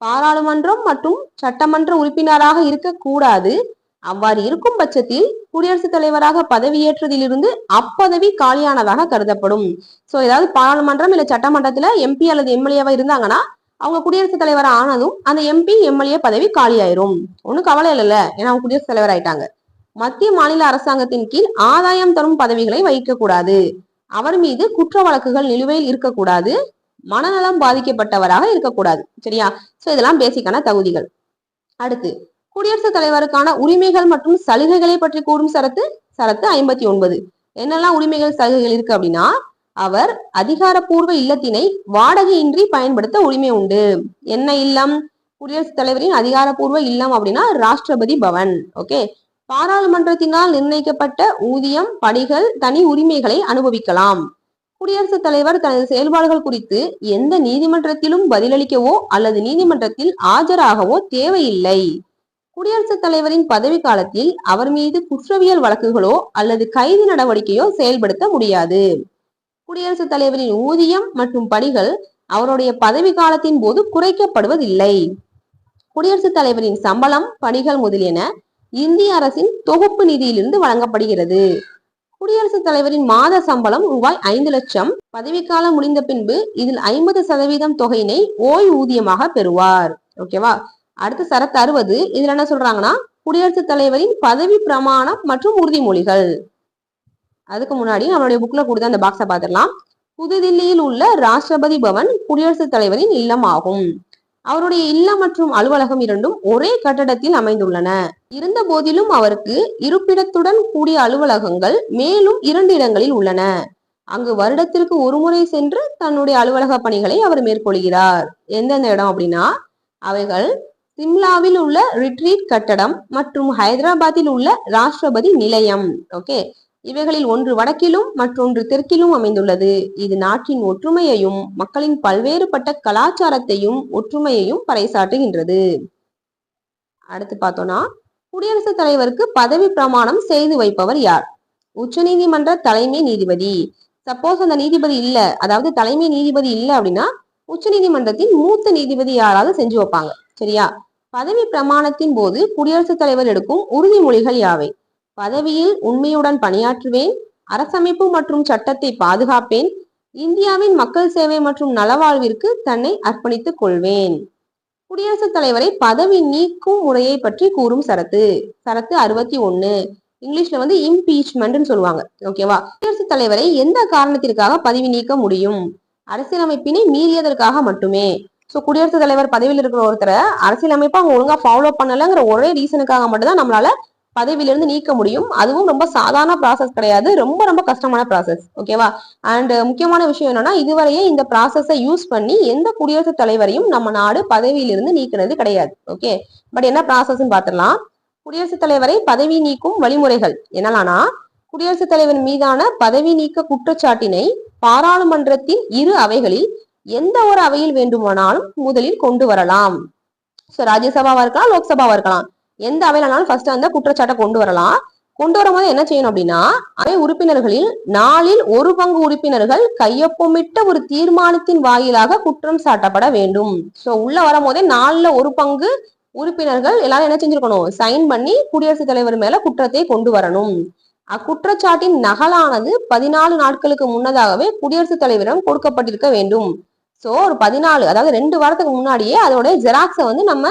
பாராளுமன்றம் மற்றும் சட்டமன்ற உறுப்பினராக இருக்கக்கூடாது அவ்வாறு இருக்கும் பட்சத்தில் குடியரசுத் தலைவராக பதவியேற்றதிலிருந்து அப்பதவி காலியானதாக கருதப்படும். சோ ஏதாவது பாராளுமன்றம் இல்ல சட்டமன்றத்துல எம்பி அல்லது எம்எல்ஏவா இருந்தாங்கன்னா அவங்க குடியரசுத் தலைவர் ஆனதும் அந்த எம்பி எம்எல்ஏ பதவி காலியாயிரும். ஒன்றும் கவலை இல்லைல்ல ஏன்னா அவங்க குடியரசுத் தலைவர் ஆயிட்டாங்க மத்திய மாநில அரசாங்கத்தின் கீழ் ஆதாயம் தரும் பதவிகளை வகிக்க கூடாது அவர் மீது குற்ற வழக்குகள் நிலுவையில் இருக்கக்கூடாது மனநலம் பாதிக்கப்பட்டவராக இருக்கக்கூடாது. சரியா? சோ இதெல்லாம் பேசிக்கான தகுதிகள். அடுத்து குடியரசுத் தலைவருக்கான உரிமைகள் மற்றும் சலுகைகளை பற்றி கூறும் சரத்து சரத்து ஐம்பத்தி ஒன்பது. என்னெல்லாம் உரிமைகள் சலுகைகள் இருக்கு அப்படின்னா அவர் அதிகாரப்பூர்வ இல்லத்தினை வாடகையின்றி பயன்படுத்த உரிமை உண்டு. என்ன இல்லம்? குடியரசுத் தலைவரின் அதிகாரப்பூர்வ இல்லம் அப்படின்னா ராஷ்டிரபதி பவன். ஓகே பாராளுமன்றத்தினால் நிர்ணயிக்கப்பட்ட ஊதியம் பணிகள் தனி உரிமைகளை அனுபவிக்கலாம். குடியரசுத் தலைவர் தனது செயல்பாடுகள் குறித்து எந்த நீதிமன்றத்திலும் பதிலளிக்கவோ அல்லது நீதிமன்றத்தில் ஆஜராகவோ தேவையில்லை. குடியரசுத் தலைவரின் பதவி காலத்தில் அவர் மீது குற்றவியல் வழக்குகளோ அல்லது கைது நடவடிக்கையோ செயல்படுத்த முடியாது. குடியரசுத் தலைவரின் ஊதியம் மற்றும் பணிகள் அவருடைய பதவி காலத்தின் போது குறைக்கப்படுவதில்லை. குடியரசுத் தலைவரின் சம்பளம் பணிகள் முதலியன இந்திய அரசின் தொகுப்பு நிதியிலிருந்து வழங்கப்படுகிறது. குடியரசுத் தலைவரின் மாத சம்பளம் ரூபாய் ஐந்து லட்சம். பதவிக்காலம் முடிந்த பின்பு இதில் ஐம்பது சதவீதம் தொகையினை ஓய்வூதியமாக பெறுவார். ஓகேவா அடுத்து சரத்து அறுபது. இதுல என்ன சொல்றாங்கன்னா குடியரசுத் தலைவரின் பதவி பிரமாணம் மற்றும் உறுதிமொழிகள். அதுக்கு முன்னாடி நம்மளுடைய புக்ல கொடுத்த அந்த பாக்ஸை பார்த்துடலாம். புதுதில்லியில் உள்ள ராஷ்டிரபதி பவன் குடியரசுத் தலைவரின் இல்லம் ஆகும். அவருடைய இல்லம் மற்றும் அலுவலகம் இரண்டும் ஒரே கட்டடத்தில் அமைந்துள்ளன. இருந்த போதிலும் அவருக்கு இருப்பிடத்துடன் கூடிய அலுவலகங்கள் மேலும் இரண்டு இடங்களில் உள்ளன. அங்கு வருடத்திற்கு ஒரு முறை சென்று தன்னுடைய அலுவலக பணிகளை அவர் மேற்கொள்கிறார். எந்தெந்த இடம் அப்படின்னா அவைகள் சிம்லாவில் உள்ள ரிட்ரீட் கட்டடம் மற்றும் ஹைதராபாத்தில் உள்ள ராஷ்டிரபதி நிலையம். ஓகே. இவைகளில் ஒன்று வடக்கிலும் மற்றொன்று தெற்கிலும் அமைந்துள்ளது. இது நாட்டின் ஒற்றுமையையும் மக்களின் பல்வேறுபட்ட கலாச்சாரத்தையும் ஒற்றுமையையும் பறைசாற்றுகின்றது. அடுத்து பார்த்தோம்னா குடியரசுத் தலைவருக்கு பதவி பிரமாணம் செய்து வைப்பவர் யார்? உச்சநீதிமன்ற தலைமை நீதிபதி. சப்போஸ் அந்த நீதிபதி இல்ல அதாவது தலைமை நீதிபதி இல்ல அப்படின்னா உச்சநீதிமன்றத்தின் மூத்த நீதிபதி யாராவது செஞ்சு வைப்பாங்க. சரியா? பதவி பிரமாணத்தின் போது குடியரசுத் தலைவர் எடுக்கும் உறுதிமொழிகள் யாவை? பதவியில் உண்மையுடன் பணியாற்றுவேன் அரசமைப்பு மற்றும் சட்டத்தை பாதுகாப்பேன் இந்தியாவின் மக்கள் சேவை மற்றும் நலவாழ்விற்கு தன்னை அர்ப்பணித்துக் கொள்வேன். குடியரசுத் தலைவரை பதவி நீக்கும் முறையை பற்றி கூறும் சரத்து சரத்து அறுபத்தி ஒண்ணு இங்கிலீஷ்ல வந்து இம்பீச்மெண்ட்னு சொல்லுவாங்க. ஓகேவா குடியரசுத் தலைவரை எந்த காரணத்திற்காக பதவி நீக்க முடியும்? அரசியலமைப்பினை மீறியதற்காக மட்டுமே. ஸோ குடியரசுத் தலைவர் பதவியில் இருக்கிற ஒருத்தரை அரசியலமைப்பை அவங்க ஒழுங்கா ஃபாலோ பண்ணலைங்கிற ஒரே ரீசனுக்காக மட்டும்தான் நம்மளால பதவியிலிருந்து நீக்க முடியும். அதுவும் ரொம்ப சாதாரண ப்ராசஸ் கிடையாது. ரொம்ப ரொம்ப கஷ்டமான ப்ராசஸ் ஓகேவா அண்ட் முக்கியமான விஷயம் என்னன்னா இதுவரையே இந்த ப்ராசஸை யூஸ் பண்ணி எந்த குடியரசுத் தலைவரையும் நம்ம நாடு பதவியிலிருந்து நீக்கினது கிடையாது. ஓகே பட் என்ன ப்ராசஸ்ன்னு பார்த்துடலாம். குடியரசுத் தலைவரை பதவி நீக்கும் வழிமுறைகள் என்னலாம்னா குடியரசுத் தலைவர் மீதான பதவி நீக்க குற்றச்சாட்டினை பாராளுமன்றத்தின் இரு அவைகளில் எந்த ஒரு அவையில் வேண்டுமானாலும் முதலில் கொண்டு வரலாம். சோ ராஜ்யசபாவா இருக்கலாம் லோக்சபாவா இருக்கலாம். எந்த அவையிலனாலும் ஃபர்ஸ்ட் அந்த குற்றச்சாட்டை கொண்டு வரலாம். கொண்டு வரும்போது என்ன செய்யணும் அப்படின்னா அவை உறுப்பினர்களில் நாளில் ஒரு பங்கு உறுப்பினர்கள் கையொப்பமிட்ட ஒரு தீர்மானத்தின் வாயிலாக குற்றம் சாட்டப்பட வேண்டும். சோ உள்ள வரும்போதே நாலுல ஒரு பங்கு உறுப்பினர்கள் எல்லாரும் என்ன செஞ்சிருக்கணும்? சைன் பண்ணி குடியரசுத் தலைவர் மேல குற்றத்தை கொண்டு வரணும். அக்குற்றச்சாட்டின் நகலானது பதினாலு நாட்களுக்கு முன்னதாகவே குடியரசுத் தலைவரிடம் கொடுக்கப்பட்டிருக்க வேண்டும். சோ ஒரு பதினாலு அதாவது ரெண்டு வாரத்துக்கு முன்னாடியே அதோட ஜெராக்ஸை வந்து நம்ம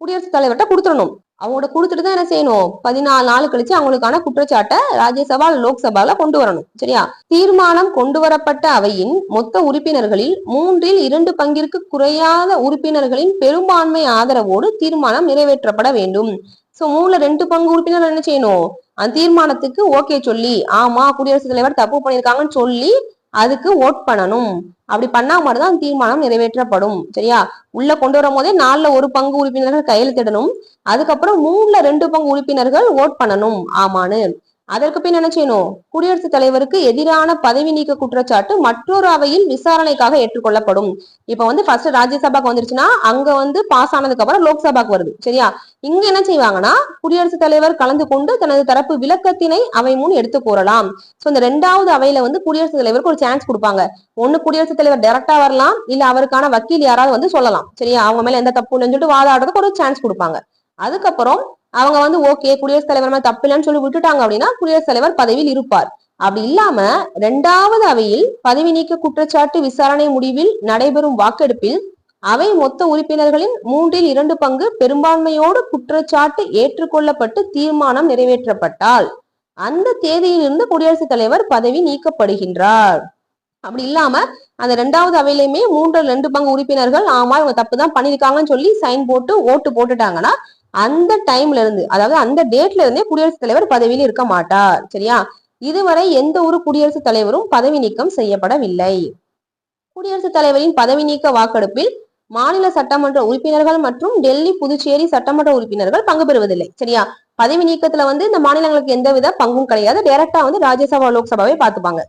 குடியரசுத் தலைவர்கிட்ட கொடுத்துடணும். அவங்களோட கொடுத்துட்டு தான் என்ன செய்யணும்? பதினாலு நாள் கழிச்சு அவங்களுக்கான குற்றச்சாட்டை ராஜ்யசபா லோக்சபால கொண்டு வரணும். சரியா? தீர்மானம் கொண்டு வரப்பட்ட அவையின் மொத்த உறுப்பினர்களில் மூன்றில் இரண்டு பங்கிற்கு குறையாத உறுப்பினர்களின் பெரும்பான்மை ஆதரவோடு தீர்மானம் நிறைவேற்றப்பட வேண்டும். சோ மூணுல ரெண்டு பங்கு உறுப்பினர் என்ன செய்யணும்? அந்த தீர்மானத்துக்கு ஓகே சொல்லி ஆமா குடியரசுத் தலைவர் தப்பு பண்ணியிருக்காங்கன்னு சொல்லி அதுக்கு ஓட் பண்ணணும். அப்படி பண்ணா மட்டும்தான் தீர்மானம் நிறைவேற்றப்படும். சரியா? உள்ள கொண்டு வரும் போதே நாலுல ஒரு பங்கு உறுப்பினர்கள் கையெழுத்திடணும். அதுக்கப்புறம் மூணுல ரெண்டு பங்கு உறுப்பினர்கள் ஓட் பண்ணணும். ஆமான்னு. அதற்கு பின் என்ன செய்யணும்? குடியரசுத் தலைவருக்கு எதிரான பதவி நீக்க குற்றச்சாட்டு மற்றொரு அவையில் விசாரணைக்காக ஏற்றுக்கொள்ளப்படும். இப்ப வந்து ஃபர்ஸ்ட் ராஜ்யசபாக்கு வந்துருச்சுன்னா அங்க வந்து பாஸ் ஆனதுக்கு அப்புறம் லோக்சபாக்கு வருது. சரியா? இங்க என்ன செய்வாங்கன்னா குடியரசுத் தலைவர் கலந்து கொண்டு தனது தரப்பு விளக்கத்தினை அவை முன் எடுத்து கூறலாம். சோ இந்த ரெண்டாவது அவையில வந்து குடியரசுத் தலைவருக்கு ஒரு சான்ஸ் கொடுப்பாங்க. ஒண்ணு குடியரசுத் தலைவர் டைரக்டா வரலாம் இல்ல அவருக்கான வக்கீல் யாராவது வந்து சொல்லலாம். சரியா? அவங்க மேல எந்த தப்பு இல்லைன்னு சொல்லிட்டு வாதாடுறதுக்கு ஒரு சான்ஸ் கொடுப்பாங்க. அதுக்கப்புறம் அவங்க வந்து ஓகே குடியரசுத் தலைவர் மேல தப்பு இல்லைன்னு சொல்லி விட்டுட்டாங்க அப்படின்னா குடியரசுத் தலைவர் பதவியில் இருப்பார். அப்படி இல்லாம இரண்டாவது அவையில் பதவி நீக்க குற்றச்சாட்டு விசாரணை முடிவில் நடைபெறும் வாக்கெடுப்பில் அவை மொத்த உறுப்பினர்களின் மூன்றில் இரண்டு பங்கு பெரும்பான்மையோடு குற்றச்சாட்டு ஏற்றுக்கொள்ளப்பட்டு தீர்மானம் நிறைவேற்றப்பட்டால் அந்த தேதியிலிருந்து குடியரசுத் தலைவர் பதவி நீக்கப்படுகின்றார். அப்படி இல்லாம அந்த ரெண்டாவது அவையிலுமே மூன்று ரெண்டு பங்கு உறுப்பினர்கள் ஆமா இவங்க தப்பு தான் பண்ணிருக்காங்கன்னு சொல்லி சைன் போட்டு ஓட்டு போட்டுட்டாங்கன்னா அந்த டைம்ல இருந்து அதாவது அந்த டேட்ல இருந்தே குடியரசுத் தலைவர் பதவியில் இருக்க மாட்டார் சரியா? இதுவரை எந்த ஒரு குடியரசுத் தலைவரும் பதவி நீக்கம் செய்யப்படவில்லை. குடியரசுத் தலைவரின் பதவி நீக்க வாக்கெடுப்பில் மாநில சட்டமன்ற உறுப்பினர்கள் மற்றும் டெல்லி புதுச்சேரி சட்டமன்ற உறுப்பினர்கள் பங்கு பெறுவதில்லை சரியா? பதவி நீக்கத்துல வந்து இந்த மாநிலங்களுக்கு எந்தவித பங்கும் கிடையாது. டைரக்டா வந்து ராஜ்யசபா லோக்சபாவை பார்த்துப்பாங்க.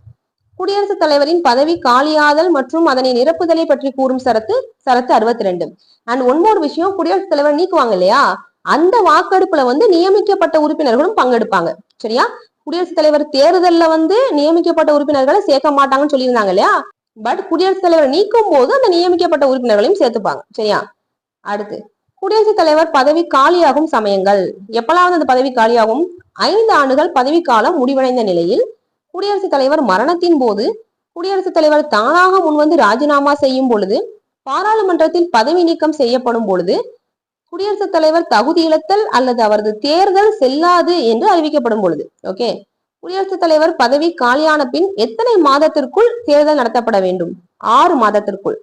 குடியரசுத் தலைவரின் பதவி காலியாதல் மற்றும் அதனை நிரப்புதலை பற்றி கூறும் சரத்து சரத்து அறுபத்தி ரெண்டு. அண்ட் ஒன்பது விஷயம் குடியரசுத் தலைவர் நீக்குவாங்க இல்லையா? அந்த வாக்கெடுப்புல வந்து நியமிக்கப்பட்ட உறுப்பினர்களும் பங்கெடுப்பாங்க. சரியா? குடியரசுத் தலைவர் தேர்தல்ல வந்து நியமிக்கப்பட்ட உறுப்பினர்களை சேர்க்க மாட்டாங்கன்னு சொல்லியிருந்தாங்க இல்லையா? பட் குடியரசுத் தலைவர் நீக்கும் போது அந்த நியமிக்கப்பட்ட உறுப்பினர்களையும் சேர்த்துப்பாங்க. சரியா? அடுத்து குடியரசுத் தலைவர் பதவி காலியாகும் சமயங்கள். எப்பலாவது அந்த பதவி காலியாகும்? ஐந்து ஆண்டுகள் பதவி காலம் முடிவடைந்த நிலையில் குடியரசுத் தலைவர் மரணத்தின் போது குடியரசுத் தலைவர் தானாக முன்வந்து ராஜினாமா செய்யும் பொழுது பாராளுமன்றத்தில் பதவி நீக்கம் செய்யப்படும் பொழுது குடியரசுத் தலைவர் தகுதி இழத்தல் அல்லது அவரது தேர்தல் செல்லாது என்று அறிவிக்கப்படும் பொழுது ஓகே குடியரசுத் தலைவர் பதவி காலியான பின் எத்தனை மாதத்திற்குள் தேர்தல் நடத்தப்பட வேண்டும்? ஆறு மாதத்திற்குள்.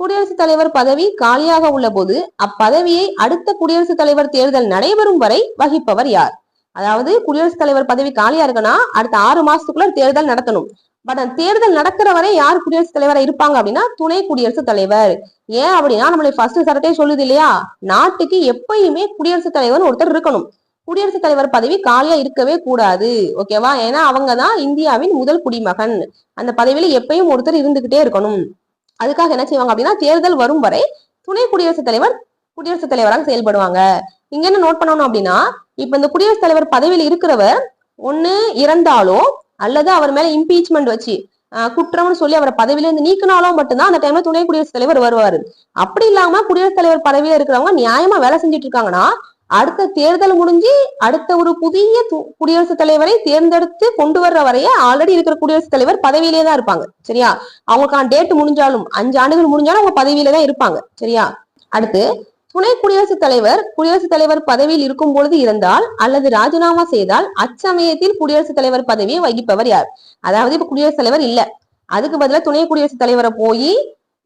குடியரசுத் தலைவர் பதவி காலியாக உள்ள போது அப்பதவியை அடுத்த குடியரசுத் தலைவர் தேர்தல் நடைபெறும் வரை வகிப்பவர் யார்? அதாவது குடியரசுத் தலைவர் பதவி காலியா இருக்குன்னா அடுத்த ஆறு மாசத்துக்குள்ள தேர்தல் நடத்தணும். பட் அந்த தேர்தல் நடக்கிற வரை யார் குடியரசுத் தலைவரா இருப்பாங்க அப்படின்னா துணை குடியரசுத் தலைவர். ஏன் அப்படின்னா நம்மளுடைய ஃபர்ஸ்ட் சரட்டே சொல்லுது இல்லையா? நாட்டுக்கு எப்பயுமே குடியரசுத் தலைவர் ஒருத்தர் இருக்கணும். குடியரசுத் தலைவர் பதவி காலியா இருக்கவே கூடாது ஓகேவா ஏன்னா அவங்க தான் இந்தியாவின் முதல் குடிமகன். அந்த பதவியில எப்பயும் ஒருத்தர் இருந்துகிட்டே இருக்கணும். அதுக்காக என்ன செய்வாங்க அப்படின்னா தேர்தல் வரும் வரை துணை குடியரசுத் தலைவர் குடியரசுத் தலைவராக செயல்படுவாங்க. இங்க என்ன நோட் பண்ணணும் அப்படின்னா இப்ப இந்த குடியரசுத் தலைவர் பதவியில் இருக்கிறவர் ஒண்ணு இறந்தாலோ அல்லது அவர் மேல இம்பீச்மெண்ட் வச்சு குற்றம்னு சொல்லி அவரை பதவியில இருந்து நீக்கினாலும் மட்டும்தான் அந்த டைம்ல துணை குடியரசுத் தலைவர் வருவாரு. அப்படி இல்லாம குடியரசுத் தலைவர் பதவியில இருக்கிறவங்க நியாயமா வேலை செஞ்சுட்டு இருக்காங்கன்னா அடுத்த தேர்தல் முடிஞ்சு அடுத்த ஒரு புதிய து- குடியரசுத் தலைவரை தேர்ந்தெடுத்து கொண்டு வர்ற வரைய ஆல்ரெடி இருக்கிற குடியரசுத் தலைவர் பதவியிலே தான் இருப்பாங்க. சரியா? அவங்களுக்கான டேட் முடிஞ்சாலும் அஞ்சு ஆண்டுகள் முடிஞ்சாலும் அவங்க பதவியில தான் இருப்பாங்க. சரியா? அடுத்து துணை குடியரசுத் தலைவர் குடியரசுத் தலைவர் பதவியில் இருக்கும் பொழுது இருந்தால் அல்லது ராஜினாமா செய்தால் அச்சமயத்தில் குடியரசுத் தலைவர் பதவியை வகிப்பவர் யார்? அதாவது இப்ப குடியரசுத் தலைவர் இல்ல. அதுக்கு பதிலா துணை குடியரசுத் தலைவரை போய்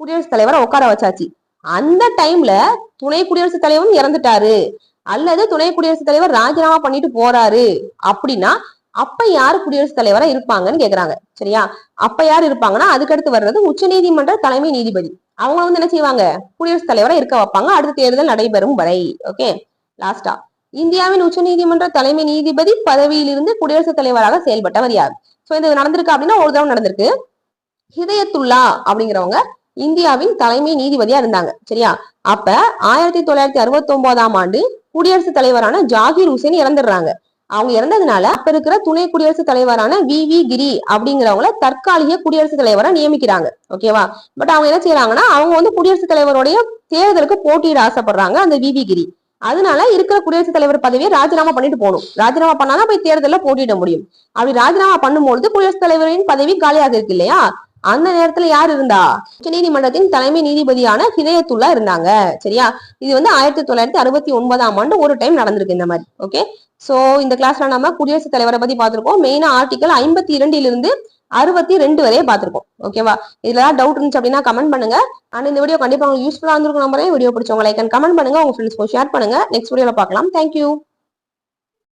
குடியரசுத் தலைவரை உட்கார வச்சாச்சு. அந்த டைம்ல துணை குடியரசுத் தலைவரும் இறந்துட்டாரு. அல்லது துணை குடியரசுத் தலைவர் ராஜினாமா பண்ணிட்டு போறாரு. அப்படின்னா அப்ப யார் குடியரசுத் தலைவரா இருப்பாங்கன்னு கேக்குறாங்க. சரியா? அப்ப யார் இருப்பாங்கன்னா அதுக்கடுத்து வர்றது உச்ச நீதிமன்ற தலைமை நீதிபதி. அவங்க வந்து என்ன செய்வாங்க? குடியரசுத் தலைவரா இருக்க வைப்பாங்க. அடுத்த தேர்தல் நடைபெறும் வரை. ஓகே? லாஸ்டா இந்தியாவின் உச்ச நீதிமன்ற தலைமை நீதிபதி பதவியிலிருந்து குடியரசுத் தலைவராக செயல்பட்டவர் யார்? சோ இது நடந்திருக்கு அப்படின்னா ஒரு தடவை நடந்திருக்கு. ஹிதயத்துல்லா அப்படிங்கிறவங்க இந்தியாவின் தலைமை நீதிபதியா இருந்தாங்க. சரியா? அப்ப ஆயிரத்தி தொள்ளாயிரத்தி அறுபத்தி ஒன்பதாம் ஆண்டு குடியரசுத் தலைவரான ஜாகிர் ஹுசேன் இறந்துடுறாங்க. அவங்க இறந்ததுனால அப்ப இருக்கிற துணை குடியரசுத் தலைவரான வி வி கிரி அப்படிங்கிறவங்கள தற்காலிக குடியரசுத் தலைவரா நியமிக்கிறாங்க. ஓகேவா பட் அவங்க என்ன செய்யறாங்கன்னா அவங்க வந்து குடியரசுத் தலைவருடைய தேர்தலுக்கு போட்டியிட ஆசைப்படுறாங்க அந்த வி வி கிரி. அதனால இருக்கிற குடியரசுத் தலைவர் பதவியை ராஜினாமா பண்ணிட்டு போகணும். ராஜினாமா பண்ணாதான் போய் தேர்தலில் போட்டியிட முடியும். அப்படி ராஜினாமா பண்ணும்பொழுது குடியரசுத் தலைவரின் பதவி காலியாக இருக்கு இல்லையா? அந்த நேரத்துல யார் இருந்தா? உச்ச நீதிமன்றத்தின் தலைமை நீதிபதியான ஹிதயத்துல்லா இருந்தாங்க. சரியா? இது வந்து ஆயிரத்தி தொள்ளாயிரத்தி அறுபத்தி ஒன்பதாம் ஆண்டு ஒரு டைம் நடந்திருக்கு இந்த மாதிரி. ஓகே சோ இந்த கிளாஸ்ல நம்ம குடியரசுத் தலைவரை பத்தி பார்த்திருக்கோம். மெயினா ஆர்டிகல் ஐம்பத்தி இரண்டிலிருந்து அறுபத்தி ரெண்டு வரையே பார்த்திருக்கோம். ஓகேவா இதுல ஏதாவது டவுட் இருந்துச்சு அப்படின்னா கமெண்ட் பண்ணுங்க. அண்ட் இந்த வீடியோ கண்டிப்பா உங்களுக்கு யூஸ்ஃபுல்லா இருந்திருக்கும் நம்பரே வீடியோ பிடிச்சவங்க லைக் அண்ட் கமெண்ட் பண்ணுங்க. உங்க ஃப்ரெண்ட்ஸ்க்கு ஷேர் பண்ணுங்க. நெக்ஸ்ட் வீடியோல பார்க்கலாம். தேங்க்யூ